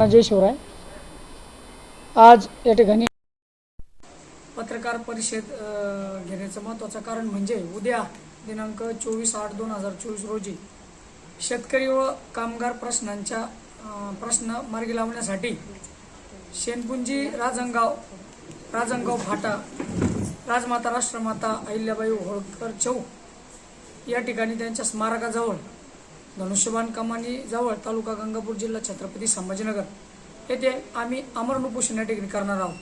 जय शिवराय. आज या ठिकाणी पत्रकार परिषद घेण्याचं महत्त्वाचं कारण म्हणजे उद्या दिनांक चोवीस आठ दोन हजार चोवीस रोजी शेतकरी व कामगार प्रश्नांच्या प्रश्न मार्गी लावण्यासाठी शेनपुंजी राजंगाव राजंगाव फाटा राजमाता राष्ट्रमाता अहिल्याबाई होळकर चौक या ठिकाणी त्यांच्या स्मारकाजवळ धनुष्यबाण कमानी जवळ तालुका गंगापूर जिल्हा छत्रपती संभाजीनगर येथे आम्ही अमरण उपोषण या ठिकाणी करणार आहोत.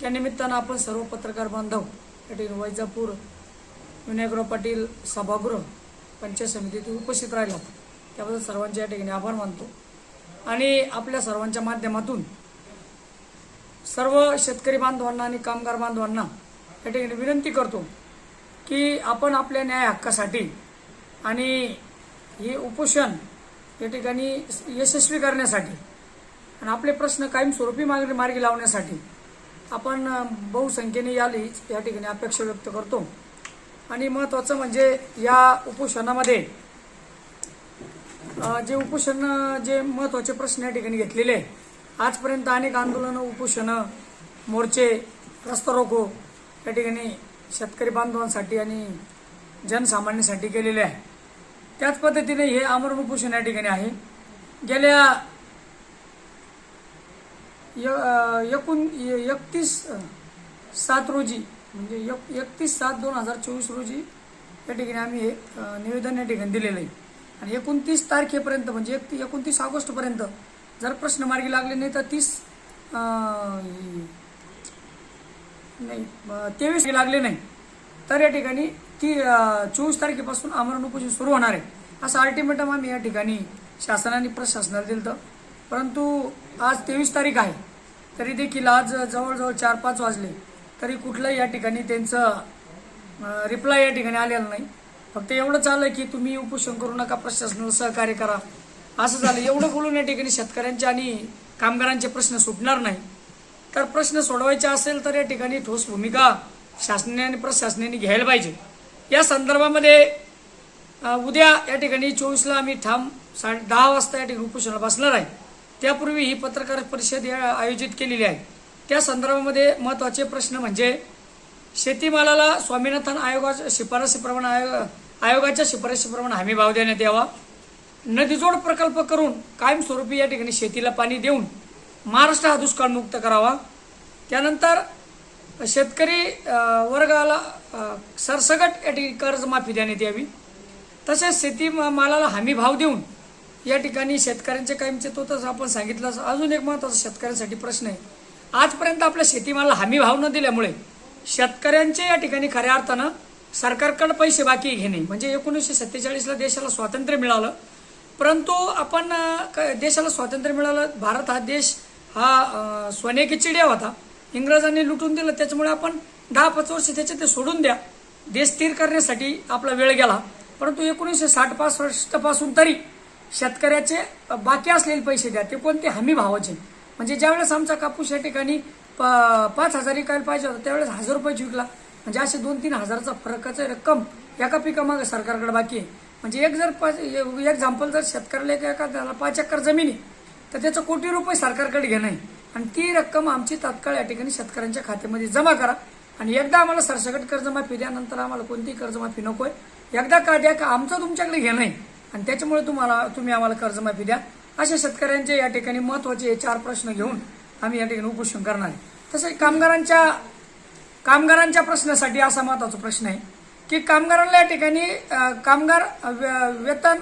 त्या निमित्तानं आपण सर्व पत्रकार बांधव या ठिकाणी वैजापूर विनायकराव पाटील सभागृह पंचायत समितीत उपस्थित राहिलात त्याबद्दल सर्वांचे या ठिकाणी आभार मानतो. आणि आपल्या सर्वांच्या माध्यमातून सर्व शेतकरी बांधवांना आणि कामगार बांधवांना या ठिकाणी विनंती करतो की आपण आपल्या न्याय हक्कासाठी आणि हे उपोषण या ठिकाणी यशस्वी करण्यासाठी आणि आपले प्रश्न कायमस्वरूपी मार्ग मार्गी लावण्यासाठी आपण बहुसंख्येने याली या ठिकाणी अपेक्षा व्यक्त करतो. आणि महत्त्वाचं म्हणजे या उपोषणामध्ये जे उपोषण जे महत्त्वाचे प्रश्न या ठिकाणी घेतलेले आहे आजपर्यंत अनेक आंदोलनं उपोषणं मोर्चे रस्ता रोको या ठिकाणी शेतकरी बांधवांसाठी आणि जनसामान्यांसाठी केलेले आहे त्याच पद्धतीने हे अमरमुख उपोषण या ठिकाणी आहे. गेल्या य- एकूण एकतीस सात रोजी म्हणजे एक एकतीस सात दोन हजार चोवीस रोजी या ठिकाणी आम्ही हे निवेदन या ठिकाणी दिलेलं आहे. आणि एकोणतीस तारखेपर्यंत म्हणजे एक एकोणतीस ऑगस्टपर्यंत जर प्रश्न मार्गी लागले नाही तर तीस नाही तेवीस लागले नाही. तर या ठिकाणी की चोवीस तारखेपासून आमरण उपोषण सुरू होणार आहे. असं अल्टिमेटम आम्ही या ठिकाणी शासनाने प्रशासनाला दिलं होतं. परंतु आज तेवीस तारीख आहे. तरी देखील आज जवळजवळ चार पाच वाजले. तरी कुठलंही या ठिकाणी त्यांचं रिप्लाय या ठिकाणी आलेला नाही. फक्त एवढं चाललं की तुम्ही उपोषण करू नका प्रशासनाला सहकार्य करा. असं झालं. एवढं बोलून या ठिकाणी शेतकऱ्यांचे आणि कामगारांचे प्रश्न सुटणार नाही. तर प्रश्न सोडवायचे असेल तर या ठिकाणी ठोस भूमिका शासनाने आणि प्रशासनाने घ्यायला पाहिजे. या संदर्भामध्ये उद्या या ठिकाणी चोवीसला आम्ही ठाम साडे दहा वाजता या ठिकाणी उपोषणाला बसणार आहे. त्यापूर्वी ही पत्रकार परिषद या आयोजित केलेली आहे. त्या संदर्भामध्ये महत्त्वाचे प्रश्न म्हणजे शेतीमालाला स्वामीनाथन आयोगाच्या शिफारशीप्रमाणे आयोग आयोगाच्या शिफारशीप्रमाणे हमी भाव देण्यात यावा. नदीजोड प्रकल्प करून कायमस्वरूपी या ठिकाणी शेतीला पाणी देऊन महाराष्ट्र हा दुष्काळमुक्त करावा. त्यानंतर शेतकरी वर्गाला सरसकट या ठिकाणी कर्जमाफी देण्यात यावी. तसेच शेती मा- मालाला हमी भाव देऊन या ठिकाणी शेतकऱ्यांचे कायमचे तो तसं आपण सांगितलं अजून एक महत्त्वाचा शेतकऱ्यांसाठी प्रश्न आहे. आजपर्यंत आपल्या शेतीमाला हमी भाव न दिल्यामुळे शेतकऱ्यांचे या ठिकाणी खऱ्या अर्थानं सरकारकडे पैसे बाकी घेणे म्हणजे एकोणीसशे सत्तेचाळीसला देशाला स्वातंत्र्य मिळालं. परंतु आपण क- देशाला स्वातंत्र्य मिळालं. भारत हा देश हा अ, सोने की चिड्या होता. इंग्रजांनी लुटून दिलं. त्याच्यामुळे आपण दहा पाच वर्ष त्याचे ते सोडून द्या. देश स्थिर करण्यासाठी आपला वेळ गेला. परंतु एकोणीसशे साठ पाच वर्षापासून तरी शेतकऱ्याचे बाकी असलेले पैसे द्या. ते कोणते? हमी भावाचे. म्हणजे ज्यावेळेस आमचा कापूस या ठिकाणी प पाच हजार विकायला पाहिजे होता त्यावेळेस हजार रुपयाची विकला. म्हणजे असे दोन तीन हजाराचा फरकाचं रक्कम एका पिकामागे सरकारकडे बाकी आहे. म्हणजे एक जर पाच एक्झाम्पल जर शेतकऱ्याला एखाद्याला पाच एकर जमीन आहे तर त्याचं कोटी रुपये सरकारकडे घेणं आहे. आणि ती रक्कम आमची तात्काळ या ठिकाणी शेतकऱ्यांच्या खात्यामध्ये जमा करा. आणि एकदा आम्हाला सरसकट कर्जमाफी द्या नंतर आम्हाला कोणतीही कर्जमाफी नकोय. एकदा का द्या का आमचं तुमच्याकडे घेणं आहे आणि त्याच्यामुळे तुम्हाला तुम्ही आम्हाला कर्जमाफी द्या. अशा शेतकऱ्यांचे या ठिकाणी महत्त्वाचे हे चार प्रश्न घेऊन आम्ही या ठिकाणी उपोषण करणार आहे. तसे कामगारांच्या कामगारांच्या प्रश्नासाठी असा महत्त्वाचा प्रश्न आहे की कामगारांना या ठिकाणी कामगार वेतन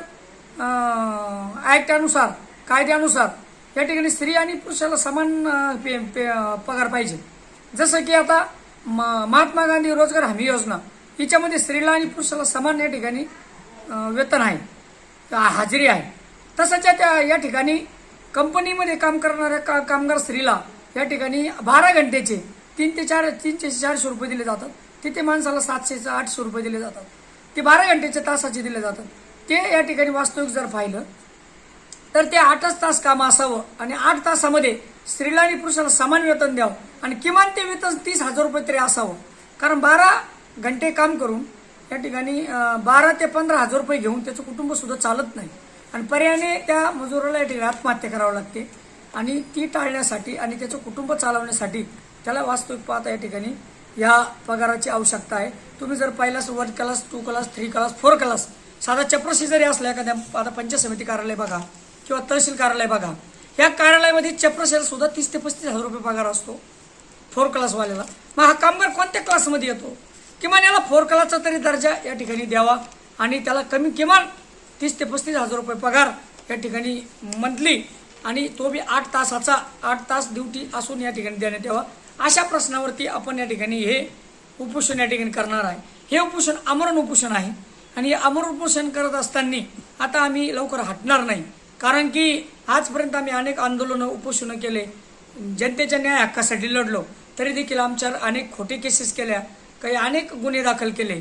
ॲक्टनुसार कायद्यानुसार या ठिकाणी स्त्री आणि पुरुषाला समान पे- पे- पगार पाहिजे. जसं की आता महात्मा गांधी रोजगार हमी योजना. हिच्यामध्ये स्त्रीला आणि पुरुषाला समान या ठिकाणी वेतन आहे. हाजिरी हाजरी आहे. तसंच या त्या या ठिकाणी कंपनीमध्ये काम करणाऱ्या का कामगार स्त्रीला या ठिकाणी बारा घंटेचे तीन ते चार तीनशे चारशे रुपये दिले जातात. तिथे माणसाला सातशे आठशे रुपये दिले जातात. ते बारा घंटेचे तासाचे दिले जातात. ते या ठिकाणी वास्तविक जर पाहिलं तर ते आठच तास काम असावं आणि आठ तासामध्ये स्त्रीला आणि पुरुषाला समान वेतन द्यावं आणि किमान ते वेतन तीस हजार रुपये तरी असावं. कारण बारा घंटे काम करून या ठिकाणी बारा ते पंधरा हजार रुपये घेऊन त्याचं कुटुंबसुद्धा चालत नाही. आणि पर्यायाने त्या मजुराला या ठिकाणी आत्महत्या करावं लागते आणि ती टाळण्यासाठी आणि त्याचं कुटुंब चालवण्यासाठी त्याला वास्तविक पाहता या ठिकाणी या पगाराची आवश्यकता आहे. तुम्ही जर पाहिलास one class two class three class four class साधा चपरशी जरी असला एखाद्या आता पंचायत समिती कार्यालय बघा किंवा तहसील कार्यालय बघा या कार्यालयामध्ये चपराशीला सुद्धा तीस ते पस्तीस हजार रुपये पगार असतो. फोर क्लासवाल्याला मग हा कामगार कोणत्या क्लासमध्ये येतो? किमान याला फोर क्लासचा तरी दर्जा या ठिकाणी द्यावा आणि त्याला कमी किमान तीस ते पस्तीस हजार रुपये पगार या ठिकाणी मंथली आणि तो बी आठ तासाचा आठ तास ड्युटी असून या ठिकाणी देण्यात यावा. अशा प्रश्नावरती आपण या ठिकाणी हे उपोषण या ठिकाणी करणार आहे. हे उपोषण आमरण उपोषण आहे आणि हे आमरण उपोषण करत असताना आता आम्ही लवकर हटणार नाही. कारण की आजपर्यंत आम्ही अनेक आंदोलनं उपोषणं केले. जनतेच्या न्याय हक्कासाठी लढलो. तरी देखील आमच्यावर अनेक खोटे केसेस केल्या. काही अनेक गुन्हे दाखल केले.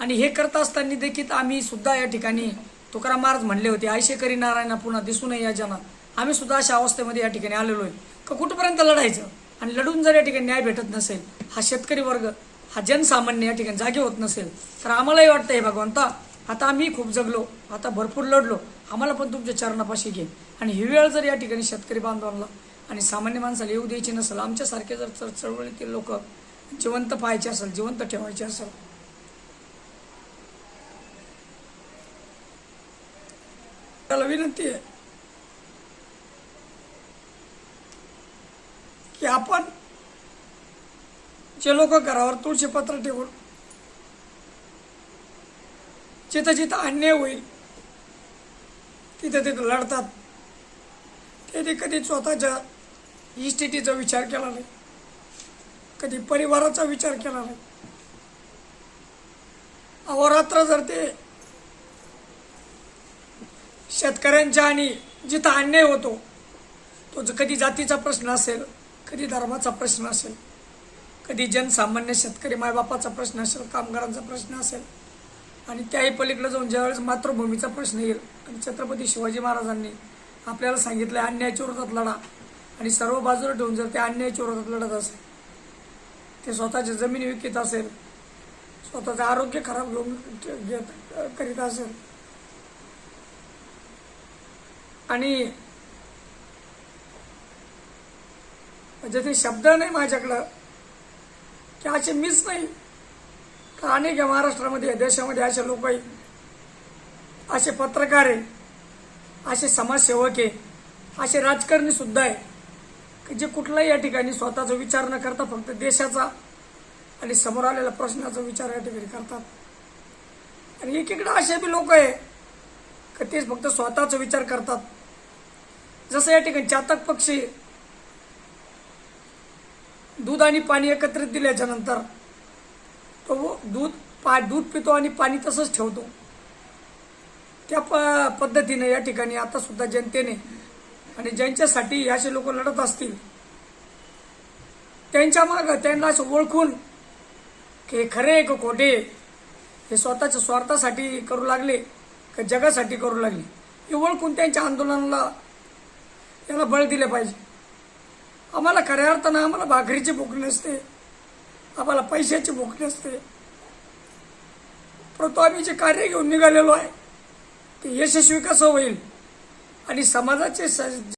आणि हे करत असताना देखील आम्ही सुद्धा या ठिकाणी तुकाराम महाराज म्हणले होते आयशे करी नारायणा पुन्हा दिसू नये या जना आम्ही सुद्धा अशा अवस्थेमध्ये या ठिकाणी आलेलो आहे. का कुठपर्यंत लढायचं? आणि लढून जर या ठिकाणी न्याय भेटत नसेल हा शेतकरी वर्ग हा जनसामान्य या ठिकाणी जागे होत नसेल तर आम्हालाही वाटतं हे भगवंता आता आम्ही खूप जगलो आता भरपूर लढलो. आम्हाला पण तुमच्या चरणापाशी घे. आणि ही वेळ जर या ठिकाणी शेतकरी बांधवांना आणि सामान्य माणसाला येऊ द्यायची नसेल आमच्यासारखे जर चळवळीतील लोक जिवंत पाहायचे असेल जिवंत ठेवायचे असेल. त्याला विनंती आहे की आपण जे लोक घरावर तुळशी पत्र ठेवून जिथं जिथं अन्याय होईल तिथं तिथं लढतात. त्याने कधी स्वतःच्या इस्टेटीचा विचार केला नाही. कधी परिवाराचा विचार केला नाही. अहोरात्र जर ते शेतकऱ्यांच्या आणि जिथं अन्याय होतो तो कधी जातीचा प्रश्न असेल कधी धर्माचा प्रश्न असेल कधी जनसामान्य शेतकरी मायबापाचा प्रश्न असेल कामगारांचा प्रश्न असेल आणि त्याही पलीकडे जाऊन ज्यावेळेस मातृभूमीचा प्रश्न येईल आणि छत्रपती शिवाजी महाराजांनी आपल्याला सांगितलं अन्यायाच्या विरोधात लढा. आणि सर्व बाजूला ठेवून जर ते अन्यायाच्या विरोधात लढत असेल ते स्वतःच्या जमिनी विकत असेल स्वतःचं आरोग्य खराब घेऊन घेत करीत असेल. आणि म्हणजे ते शब्द नाही माझ्याकडं की असे मीच नाही. अनेक या महाराष्ट्रामध्ये देशामध्ये असे लोक असे पत्रकार आहे असे समाजसेवक आहे असे राजकारणी सुद्धा आहे की जे कुठलाही या ठिकाणी स्वतःचा विचार न करता फक्त देशाचा आणि समोर आलेल्या प्रश्नाचा विचार या ठिकाणी करतात. आणि एकीकडे असे बी लोक आहे की तेच फक्त स्वतःचा विचार करतात. जसं या ठिकाणी चातक पक्षी दूध आणि पाणी एकत्रित दिल्याच्या नंतर तो दूध पा दूध पितो आणि पाणी तसंच ठेवतो. त्या प पद्धतीने या ठिकाणी आता सुद्धा जनतेने आणि ज्यांच्यासाठी असे लोक लढत असतील त्यांच्या मागं त्यांना असं ओळखून की हे खरे का खोटे हे स्वतःच्या स्वार्थासाठी करू लागले का जगासाठी करू लागले हे ओळखून त्यांच्या आंदोलनाला याला बळ दिले पाहिजे. आम्हाला खऱ्या अर्थानं आम्हाला भाकरीची भूक नसते. आम्हाला पैशाची भूक नसते. परंतु आम्ही जे कार्य घेऊन निघालेलो आहे ते यशस्वी कसं होईल? आणि समाजाचे स